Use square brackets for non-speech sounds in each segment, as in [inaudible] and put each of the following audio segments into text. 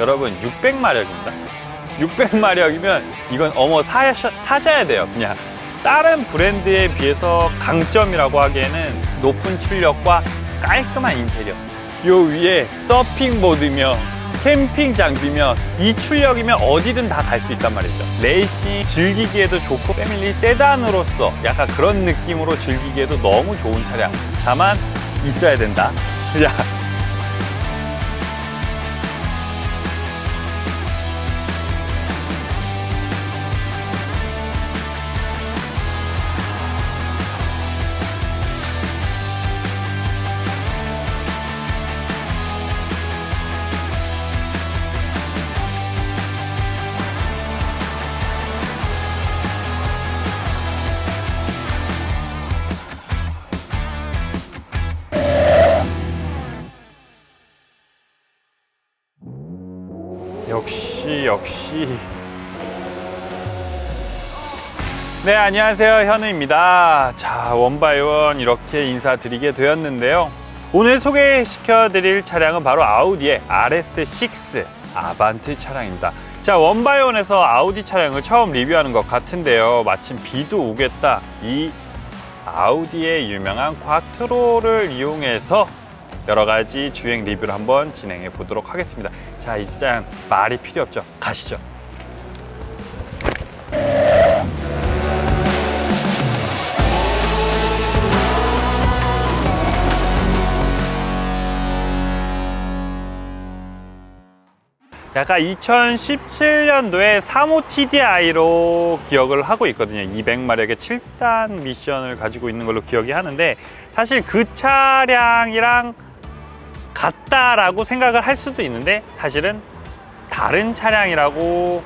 여러분 600마력입니다. 600마력이면 이건 어머 사셔, 사셔야 돼요. 그냥 다른 브랜드에 비해서 강점이라고 하기에는 높은 출력과 깔끔한 인테리어. 요 위에 서핑보드며 캠핑 장비며 이 출력이면 어디든 다 갈 수 있단 말이죠. 레이싱 즐기기에도 좋고 패밀리 세단으로서 약간 그런 느낌으로 즐기기에도 너무 좋은 차량. 다만 있어야 된다. [laughs] 야, 역시. 네 안녕하세요. 현우입니다. 자 원바이원 이렇게 인사드리게 되었는데요. 오늘 소개시켜 드릴 차량은 바로 아우디의 RS6 아반트 차량입니다. 자 원바이원에서 아우디 차량을 처음 리뷰하는 것 같은데요. 마침 비도 오겠다. 이 아우디의 유명한 쿼트로를 이용해서 여러 가지 주행 리뷰를 한번 진행해 보도록 하겠습니다. 자, 일단 말이 필요 없죠. 가시죠. 약간 2017년도에 3호 TDI로 기억을 하고 있거든요. 200마력의 7단 미션을 가지고 있는 걸로 기억이 하는데 사실 그 차량이랑 같다라고 생각을 할 수도 있는데 사실은 다른 차량이라고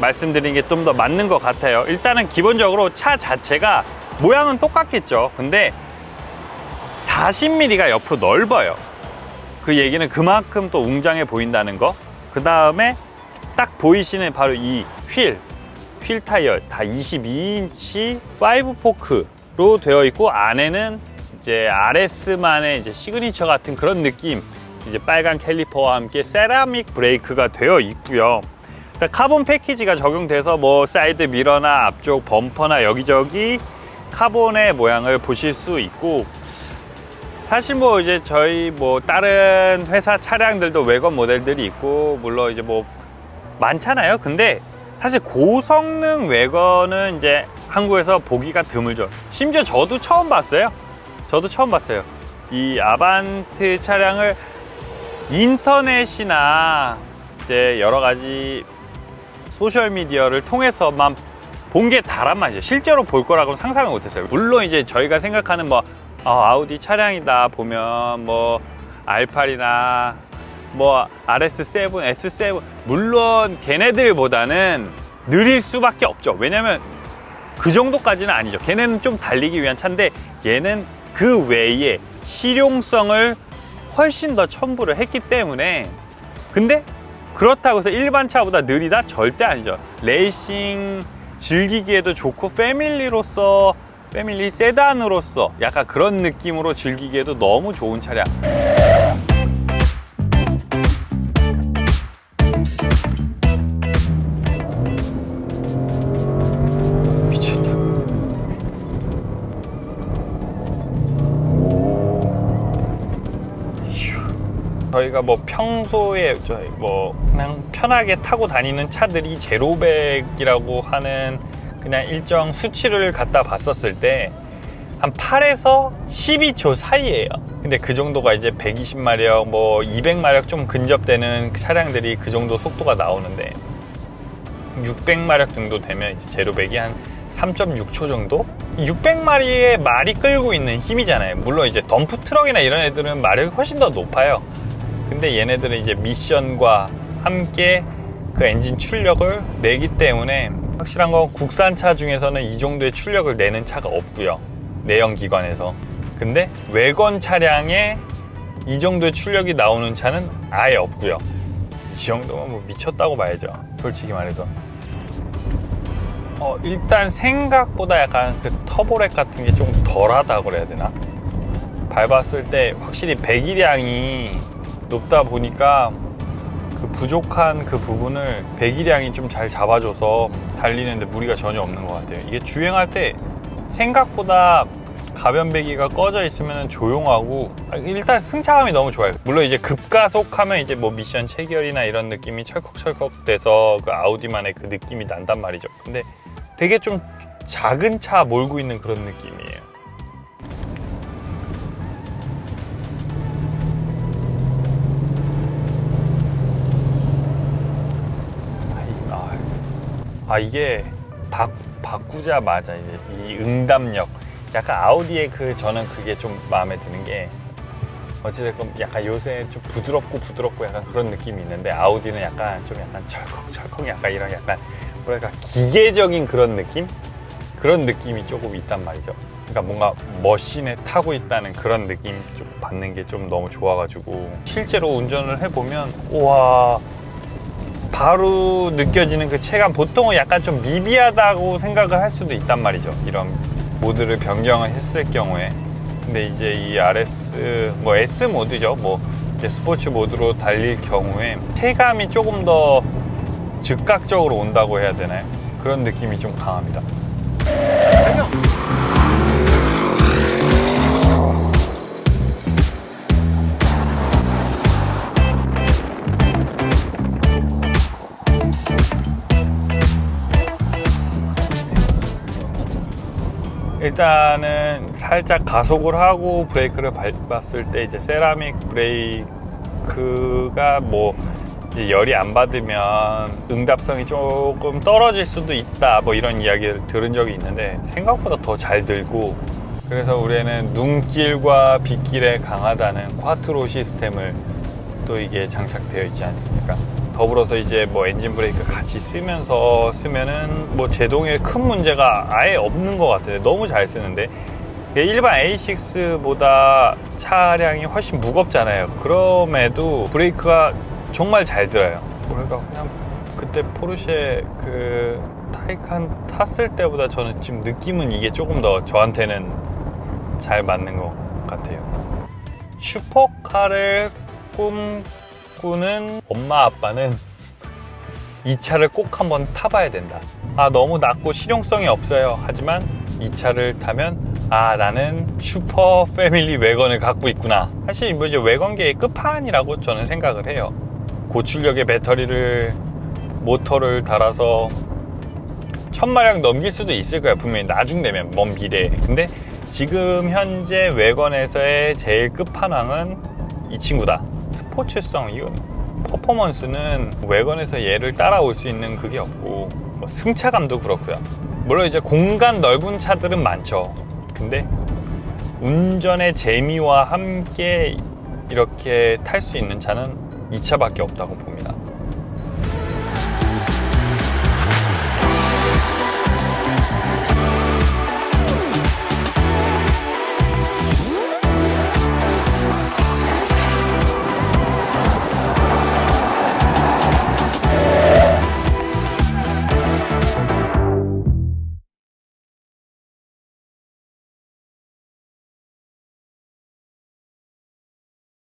말씀드리는 게좀 더 맞는 것 같아요. 일단은 기본적으로 차 자체가 모양은 똑같겠죠. 근데 40mm가 옆으로 넓어요. 그 얘기는 그만큼 또 웅장해 보인다는 거. 그 다음에 딱 보이시는 바로 이 휠, 휠 타이어 다 22인치 5포크로 되어 있고 안에는 이제 RS만의 이제 시그니처 같은 그런 느낌 이제 빨간 캘리퍼와 함께 세라믹 브레이크가 되어 있고요. 카본 패키지가 적용돼서 뭐 사이드 미러나 앞쪽 범퍼나 여기저기 카본의 모양을 보실 수 있고 사실 뭐 이제 저희 뭐 다른 회사 차량들도 외관 모델들이 있고 물론 이제 뭐 많잖아요. 근데 사실 고성능 외관은 이제 한국에서 보기가 드물죠. 심지어 저도 처음 봤어요. 저도 처음 봤어요. 이 아반트 차량을 인터넷이나 이제 여러 가지 소셜 미디어를 통해서만 본 게 다란 말이죠. 실제로 볼 거라고는 상상을 못했어요. 물론 이제 저희가 생각하는 뭐 아, 아우디 차량이다 보면 뭐 R8이나 뭐 RS7, S7 물론 걔네들보다는 느릴 수밖에 없죠. 왜냐면 그 정도까지는 아니죠. 걔네는 좀 달리기 위한 차인데 얘는 그 외에 실용성을 훨씬 더 첨부를 했기 때문에 근데 그렇다고 해서 일반 차보다 느리다 절대 아니죠. 레이싱 즐기기에도 좋고 패밀리로서 패밀리 세단으로서 약간 그런 느낌으로 즐기기에도 너무 좋은 차량. 저희가 뭐 평소에 저희 뭐 그냥 편하게 타고 다니는 차들이 제로백이라고 하는 그냥 일정 수치를 갖다 봤었을 때 한 8에서 12초 사이에요. 근데 그 정도가 이제 120마력, 뭐 200마력 좀 근접되는 차량들이 그 정도 속도가 나오는데 600마력 정도 되면 이제 제로백이 한 3.6초 정도? 600마리의 말이 끌고 있는 힘이잖아요. 물론 이제 덤프 트럭이나 이런 애들은 마력이 훨씬 더 높아요. 근데 얘네들은 이제 미션과 함께 그 엔진 출력을 내기 때문에 확실한 건 국산차 중에서는 이 정도의 출력을 내는 차가 없고요. 내연 기관에서. 근데 외건 차량에 이 정도의 출력이 나오는 차는 아예 없고요. 이 정도면 뭐 미쳤다고 봐야죠. 솔직히 말해도. 어, 일단 생각보다 약간 그 터보렉 같은 게좀 덜하다고 그래야 되나? 밟았을 때 확실히 배기량이 높다 보니까 그 부족한 그 부분을 배기량이 좀 잘 잡아줘서 달리는데 무리가 전혀 없는 것 같아요. 이게 주행할 때 생각보다 가변 배기가 꺼져 있으면 조용하고 아, 일단 승차감이 너무 좋아요. 물론 이제 급가속하면 이제 뭐 미션 체결이나 이런 느낌이 철컥철컥 돼서 그 아우디만의 그 느낌이 난단 말이죠. 근데 되게 좀 작은 차 몰고 있는 그런 느낌이 아 이게 바, 바꾸자마자 이제 이 응답력 약간 아우디의 그 저는 그게 좀 마음에 드는 게 어찌됐건 약간 요새 좀 부드럽고 부드럽고 약간 그런 느낌이 있는데 아우디는 약간 좀 약간 철컥철컥 약간 이런 약간 뭐랄까 기계적인 그런 느낌 그런 느낌이 조금 있단 말이죠. 그러니까 뭔가 머신에 타고 있다는 그런 느낌 좀 받는 게 좀 너무 좋아가지고 실제로 운전을 해보면 우와 바로 느껴지는 그 체감 보통은 약간 좀 미비하다고 생각을 할 수도 있단 말이죠. 이런 모드를 변경을 했을 경우에. 근데 이제 이 RS 뭐 S 모드죠. 뭐 스포츠 모드로 달릴 경우에 체감이 조금 더 즉각적으로 온다고 해야 되나요? 그런 느낌이 좀 강합니다 일단은 살짝 가속을 하고 브레이크를 밟았을 때 이제 세라믹 브레이크가 뭐 열이 안 받으면 응답성이 조금 떨어질 수도 있다 뭐 이런 이야기를 들은 적이 있는데 생각보다 더 잘 들고 그래서 우리는 눈길과 빗길에 강하다는 콰트로 시스템을 또 이게 장착되어 있지 않습니까? 더불어서 이제 뭐 엔진 브레이크 같이 쓰면서 쓰면은 뭐 제동에 큰 문제가 아예 없는 것 같아요. 너무 잘 쓰는데 일반 A6보다 차량이 훨씬 무겁잖아요. 그럼에도 브레이크가 정말 잘 들어요. 그러니까 그냥 그때 포르쉐 그 타이칸 탔을 때보다 저는 지금 느낌은 이게 조금 더 저한테는 잘 맞는 것 같아요. 슈퍼카를 꿈 꾸는 엄마 아빠는 이 차를 꼭 한번 타봐야 된다. 아 너무 낮고 실용성이 없어요. 하지만 이 차를 타면 아 나는 슈퍼 패밀리 외건을 갖고 있구나. 사실 뭐 이제 외건계의 끝판이라고 저는 생각을 해요. 고출력의 배터리를 모터를 달아서 천마력 넘길 수도 있을 거야 분명히 나중 되면 먼 미래에. 근데 지금 현재 외건에서의 제일 끝판왕은 이 친구다. 스포츠성 이건 퍼포먼스는 외건에서 얘를 따라올 수 있는 그게 없고 뭐 승차감도 그렇고요. 물론 이제 공간 넓은 차들은 많죠. 근데 운전의 재미와 함께 이렇게 탈 수 있는 차는 이 차밖에 없다고 봅니다.